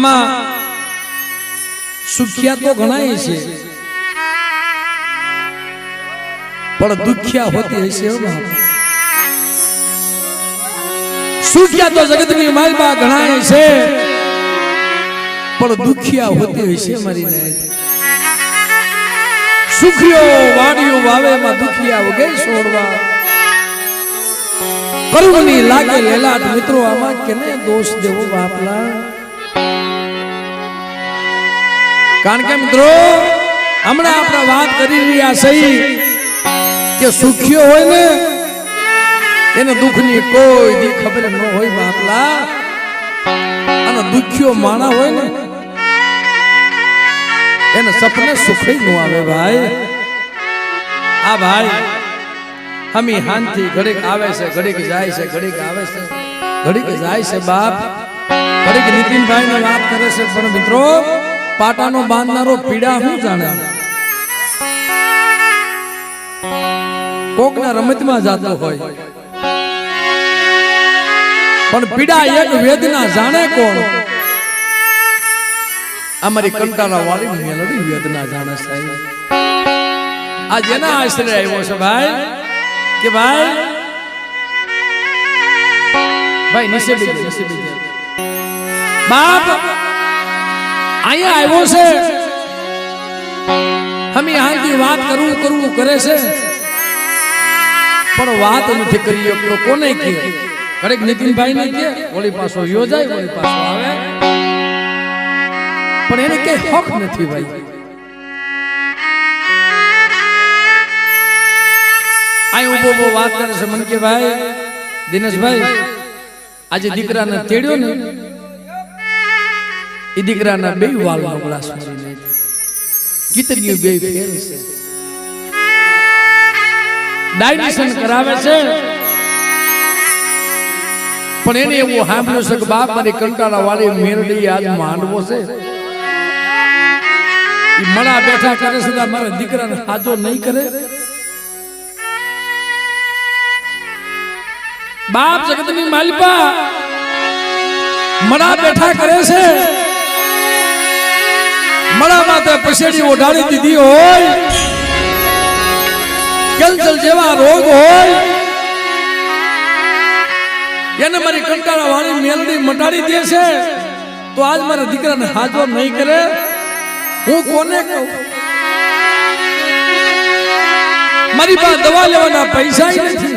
આમાં સુખ્યા તો ઘણા છે. પણ દુખ્યા હોતી હશે સુખ્યા તો જગતની માલબા ઘણા છે. પણ દુખ્યા હોતી હશે મારી નાય સુખિયો વાડીઓ વાવે માં દુખિયા વગે છોડવા. કરુણની લાગે લેલાટ મિત્રો આમાં કેને દોષ દેવો બાપલા કારણ કે મિત્રો, હમણાં આપણે વાત કરી રહ્યા સહી કે સુખ્યો હોય ને, એને દુઃખની કોઈ દી ખબર ન હોય બાપલા. અને દુખ્યો માણા હોય ને, એને સપને સુખી ન આવે ભાઈ. આ ભાઈ, હમી હાનથી ઘડીક આવે છે, ઘડીક જાય છે, ઘડીક આવે છે, ઘડીક જાય છે બાપ. ઘડીક નીતિનભાઈ ને વાત કરે છે. પણ મિત્રો પાટાનો બાંધનારો પીડા શું જાણે? કોકના રમતમાં જાતો હોય. પણ પીડા એક વેદના જાણે કોણ? અમારી કંટાળા વાળી મેલડી વેદના જાણે સાહેબ. આ જેના આશ્રય આવ્યો છે ભાઈ? કે ભાઈ? ભાઈ નિશે બીજે બાપ! અહીંયા આવ્યો છે. હમી હાલથી વાત કરવું કરવું કરે છે. પણ વાત નથી કરી શકતો. કોને કે કરેક નીતિનભાઈ ને કે વળી પાછો યોજાય વળી પાછો આવે. પણ એને કઈ હક નથી ભાઈ. અહીં ઊભો ઊભો વાત કરે છે મન કે ભાઈ દિનેશભાઈ. આજે દીકરાને તેડ્યો ને એ દીકરાના બે વાલ ગ્લાસ મારીને ગીતની બે ફેર છે ડાયરેક્શન કરાવે છે પણ એને એવું સાંભળ્યું છે કે બાપ મારી કંટાળા વાળી મેરડી આજ માંડવો છે મણા બેઠા કરે છે મારા દીકરાને સાજો નહીં કરે બાપ જગતની માલિપા મણા બેઠા કરે છે મણા માથે પસેડી ઓઢાડી દીધી હોય. કેન્સર જેવા રોગ હોય. એને મારી કંટાળા વાળી મેલડી મટાડી દે છે. તો આજ મારા દીકરાને હાજર નહીં કરે. હું કોને કહું? મારી પાસે દવા લેવાના પૈસા નથી.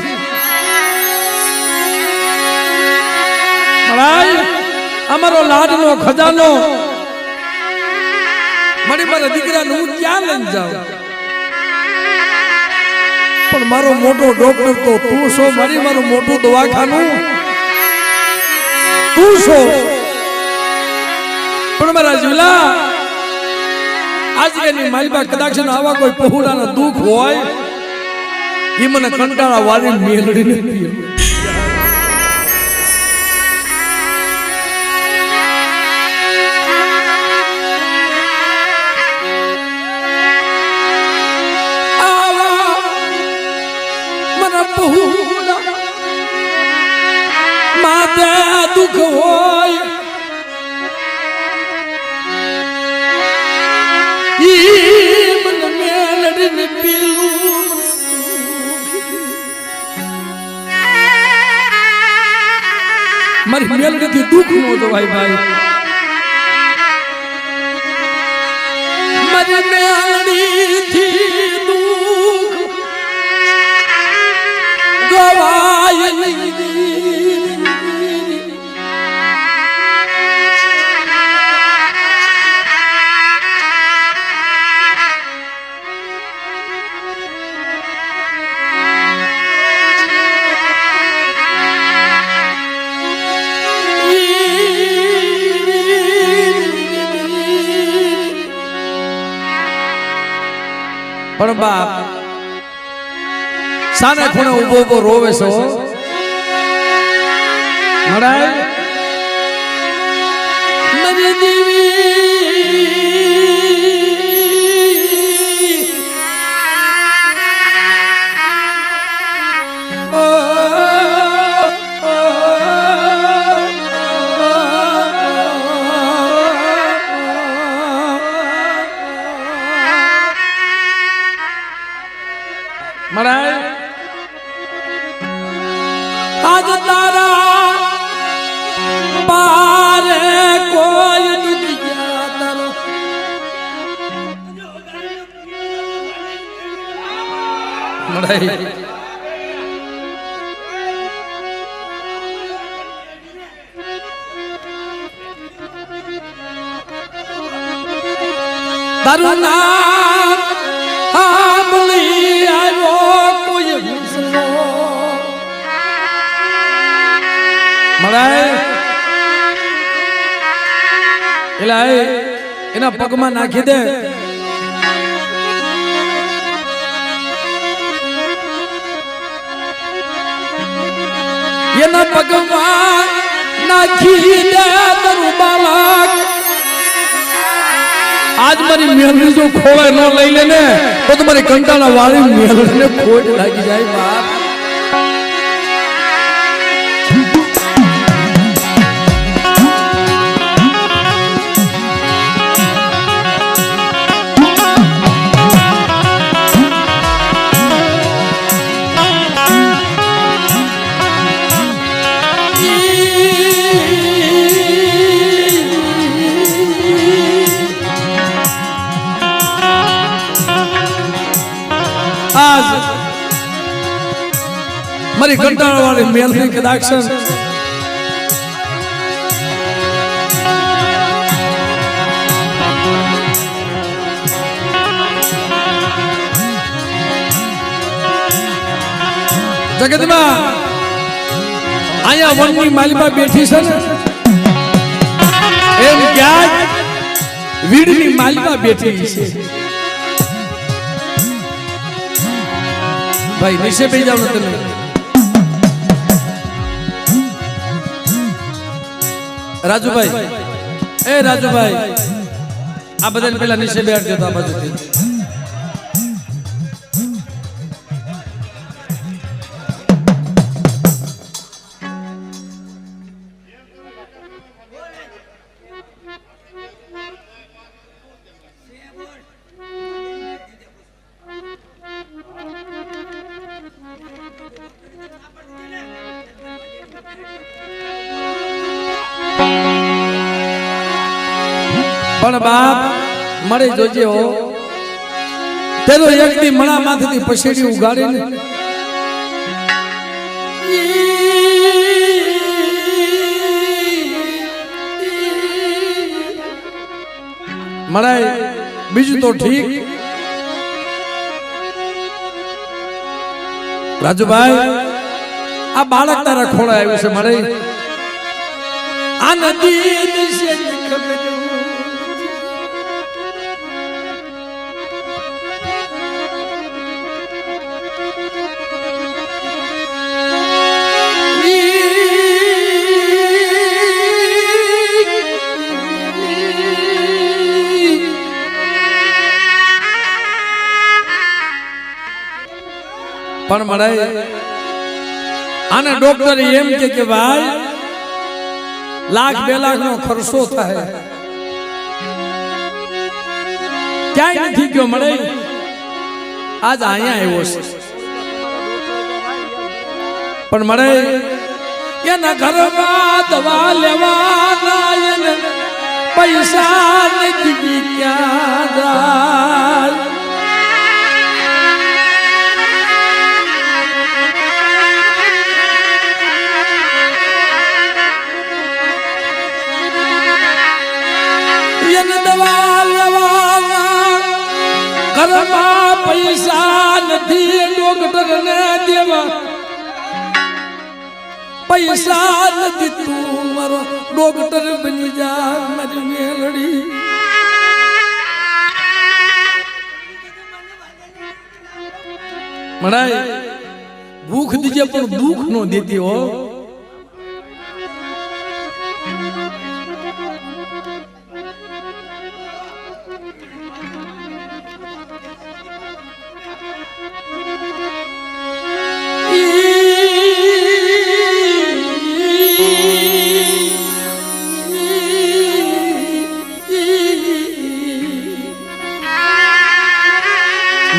અમારો લાડનો ખજાનો મારી મારા દીકરાને હું ક્યાં લઈને જાઉં. પણ મારો મોટો ડોક્ટર તો તું છો મારી મારું મોટું દવાખાનું. તું છો. પણ મારા જુલા આજકાલની માલબા કદાચ આવા કોઈ પહોળાના દુઃખ હોય એ મને કંટાળા વાળી મેળડી નથી. દુઃખ હોય મને મેલડીને પીલું મારી મેલડીથી દુઃખ નો દવાય ભાઈ. ઊભો રોવે છો મળાય મળાય તારું નામ આવ્યો કોઈ. મળાય એલા એના પગમાં નાખી દે. એના પગમાં નાખી બાળક. આજ મારી મેલડી જો ખોવાય ન લઈ લે ને, તો તમારી કંટાળા વાળી ને ખોટ લાગી જાય બાપ. મારી કંટાળા વાળી મેલડી કદાચ જગતમાં અહીંયા વનની માલિમાં બેઠી છે ને એમ ક્યાંક વીડની માલિકા બેઠી છે. ભાઈ નિશે બેસી જાવ તમે. રાજુભાઈ. એ રાજુભાઈ આ બધાને પેલા નીચે બેઠ આ બાજુથી. પણ બાપ મળે જોજે. હો તેનો એક દી મણા માંથી પછેડી ઉગાડીને. મળાય બીજું તો ઠીક. રાજુભાઈ આ બાળક તારા ખોળા આવ્યું છે મળે આ નદી પણ મળે. અને ડોક્ટર એમ કે કે ભાઈ, લાખ બે લાખ નો ખર્ચો થાય. ક્યાંય નથી ગયો, મળે? આજ અહીંયા આવ્યો છે. પણ મળે? એના ઘરમાં દવા લેવાના પૈસા નથી ક્યાં જાય. ઘરમાં પૈસા નથી, ડોક્ટર ને દેવા. પૈસા નથી તું મારો ડોક્ટર બની જા, મારી મેલડી. મણાય ભૂખ દીજે પણ દુઃખ નો દેતી હો.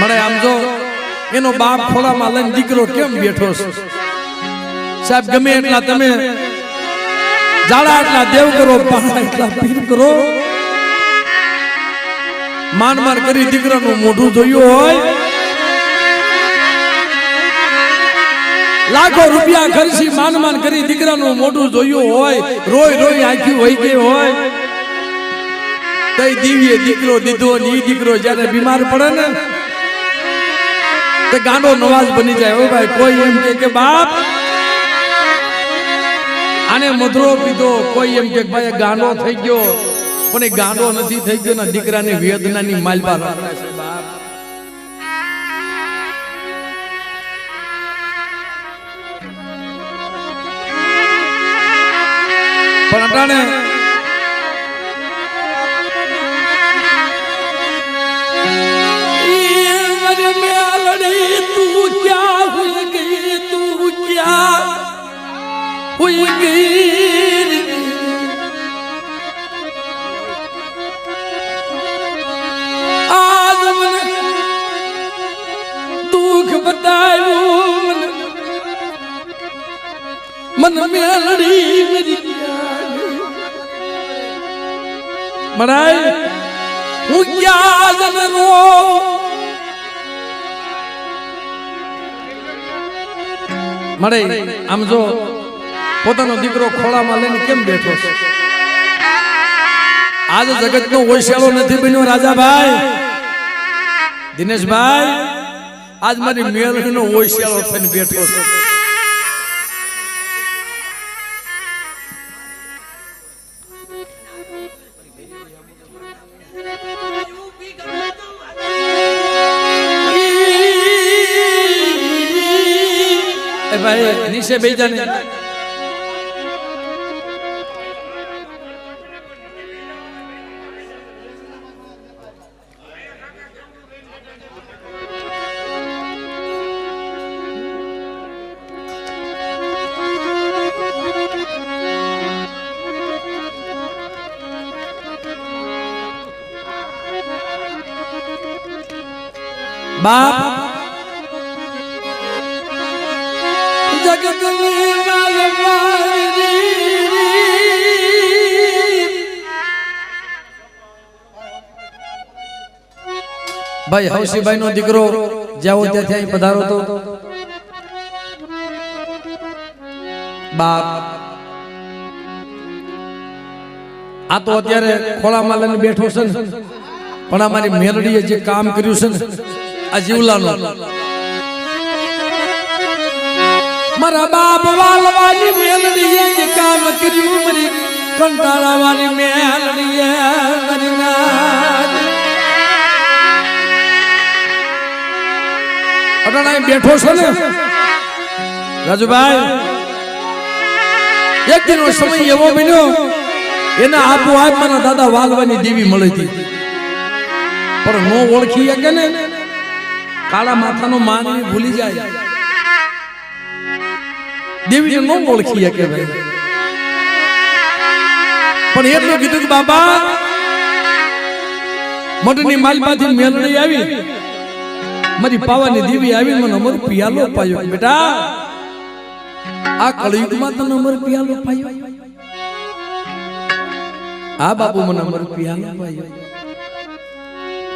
મળે આમ જો એનો બાપ ખોળામાં લઈને દીકરો કેમ બેઠો છે? સાહેબ ગમે એટલા તમે જાડા એટલા દેવ કરો પાડા એટલા પીર કરો. માન માર કરી દીકરાનું મોઢું જોયું હોય. લાખો રૂપિયા ખર્ચી માન માન કરી દીકરાનું મોઢું જોયું હોય. રોય રોય આંખ્યું હોય ગઈ હોય. તઈ દીવીએ દીકરો દીધો ને એ દીકરો જ્યારે બીમાર પડે ને તે ગાંડો નવાજ બની જાય. ઓ ભાઈ, કોઈ એમ કે કે, બાપ, આને મધરો પીધો. કોઈ એમ કે, ભાઈ ગાંડો થઈ ગયો. પણ એ ગાંડો નથી થઈ ગયો ને દીકરાની વેદનાની માલબા રાખે છે પણ અટાણે મન મેલડી મેરી મરાય હું ક્યાં જનરો મળે આમ જો પોતાનો દીકરો ખોળામાં લઈને કેમ બેઠો છે? આજ જગતનો ઓશિયાળો નથી બન્યો, રાજાભાઈ. દિનેશભાઈ, આજ મારી મેળવીનો ઓશિયાળો થઈને બેઠો છે. ભાઈ, નીચે બેસી જા બાપ ભાઈ હવસીભાઈ નો દીકરો જ્યાં હું ત્યાંથી અહીં પધારો તો બાપ. આ તો અત્યારે ખોળામાં લઈને બેઠો છે ને. પણ અમારી મેલડીએ જે કામ કર્યું છે ને આ જીવલાનું મારા બાપ વાલવાની મેલડીએ જે કામ કર્યું મરી કંટાળાવાની મેલડીએ. અટાણે બેઠો છે ને? રાજુભાઈ, એક દિનનો સમય એવો બન્યો, એના આપોઆપ મારા દાદા વાલવાની દેવી મળી હતી. પણ નો ઓળખી શકે ને કાળા માથાનો માનવી ભૂલી જાય. દેવીને નો ઓળખી શકે ભાઈ. પણ એટલું કીધું કે બાબા મઠની માલમાંથી મેલડી આવી. મારી પાવાની દેવી આવી મને અમર પિયાલો પાયો બેટા, આ કળયુગમાં તને અમર પિયાલો પાયો આ બાપુ મને અમર પિયાલો પાયો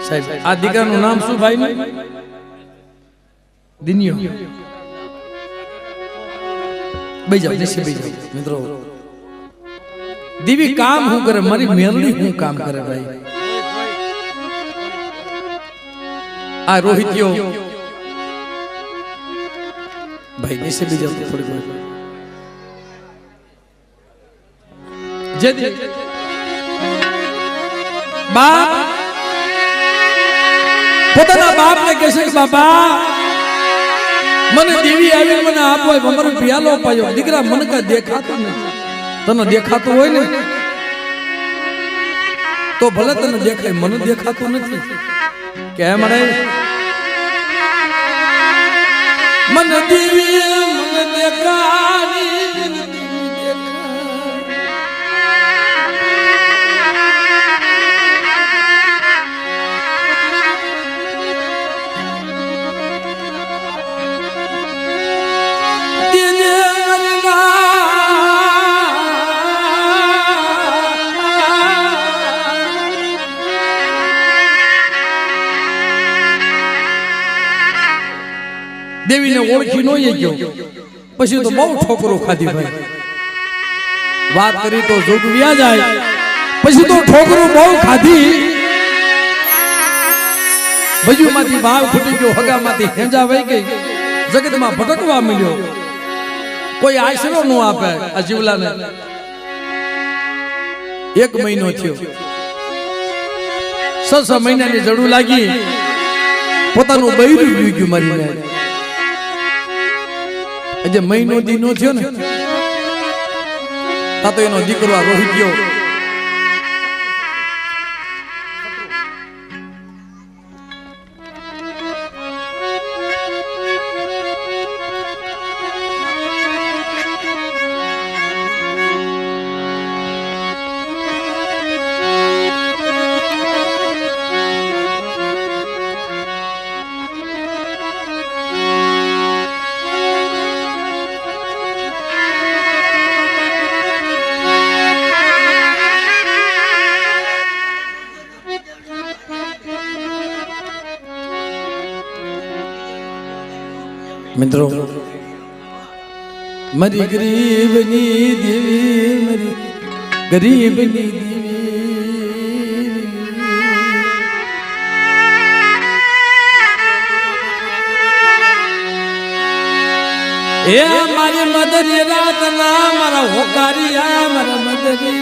સાહેબ, આ દીકરાનું નામ શું ભાઈ નું દિનિયો બેજા નીચે બેજા મિત્રો દીવી કામ હું કરે મારી મેલડી હું કામ કરે ભાઈ આ રોહિત્યો ભાઈ નીચે બેજા થોડી વાર જે જે બાપ પોતાના બાપને કહે છે કે બાપા મને દેવી આવી મને આપો અમારો પિયાલો પાયો. દીકરા મને કઈ દેખાતું નથી. તને દેખાતું હોય ને? તો ભલે તને દેખાય, મને દેખાતું નથી. કેમ રે? મન દેવી મને દેખાડી. દેવીને ઓળખી નો ગયો પછી તો બહુ ઠોકરો ખાધી ભાઈ વાત કરી તો જોગવ્યા જાય. પછી તો ઠોકરો બહુ ખાધી. ભજુમાંથી ભાવ ફૂટી ગયો હગામાંથી હેંજા વહી ગઈ. જગતમાં ભટકવા મળ્યો કોઈ આશરો ન આપે આ જીવલાને. એક મહિનો થયો. છ છ મહિનાની જડું લાગી. પોતાનું બૈરું ગયું ગયું આજે મહિનો દી થયો ને તા તો એનો દીકરો આ રોહિત ગયો. મિત્રો, મારી ગરીબની દેવી, મારી ગરીબની દેવી. એ મારી મદરી રાતના, મારા હોકારિયા, મારા મદરી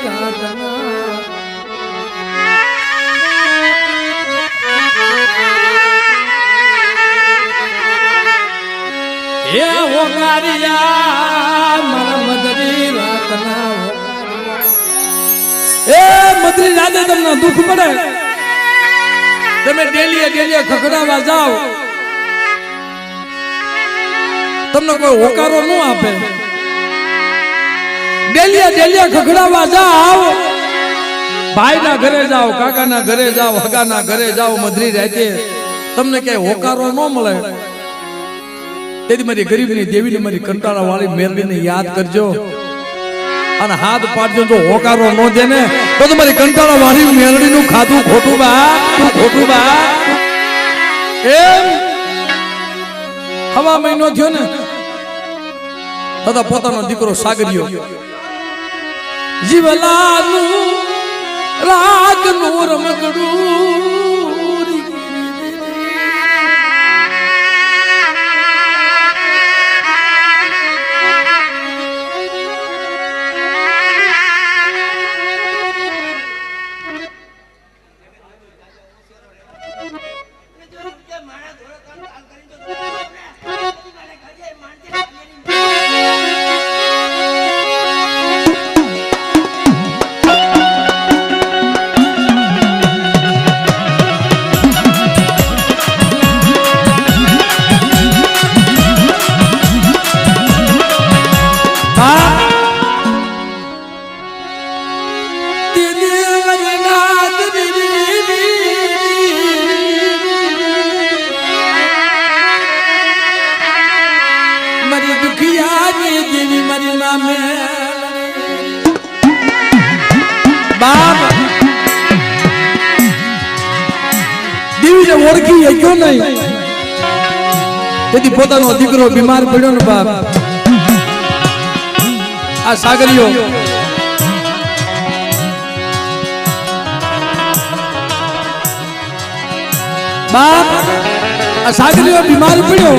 તમને દુઃખ પડે? તમે ડેલીએ ડેલીએ ખખડાવા જાઓ. તમને કોઈ હોકારો ન આપે. ડેલીએ ડેલીએ ખખડાવા જાઓ. ભાઈના ઘરે જાઓ, કાકાના ઘરે જાઓ, હગાના ઘરે જાઓ મધરી રાતે. તમને ક્યાંય હોકારો ન મળે. તેથી મારી ગરીબની દેવીને મારી કંટાળા વાળી મેરડીને યાદ કરજો. અને હાથ પાડજો જો હોકારો ન દે ને તો તમારી કંટાળા વાળી મેરડીનું ખાધું ખોટું બા, તું ખોટું બા. એમ? હવા મહિનો થયો ને, તથા પોતાનો દીકરો સાગર્યો. જીવલાનું રાગનું રમકડું ઓળખી શક્યો નહીં? તેથી પોતાનો દીકરો બીમાર પડ્યો ને બાપ. આ સાગરીઓ, બાપ, આ સાગરીઓ બીમાર પડ્યો.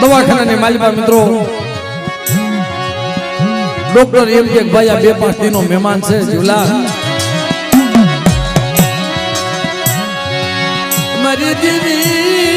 દવાખાનાની માલિકા મિત્રો, ડોક્ટર એમ કે ભાઈ આ બે પાંચ દિનો મહેમાન છે જીવલા મારી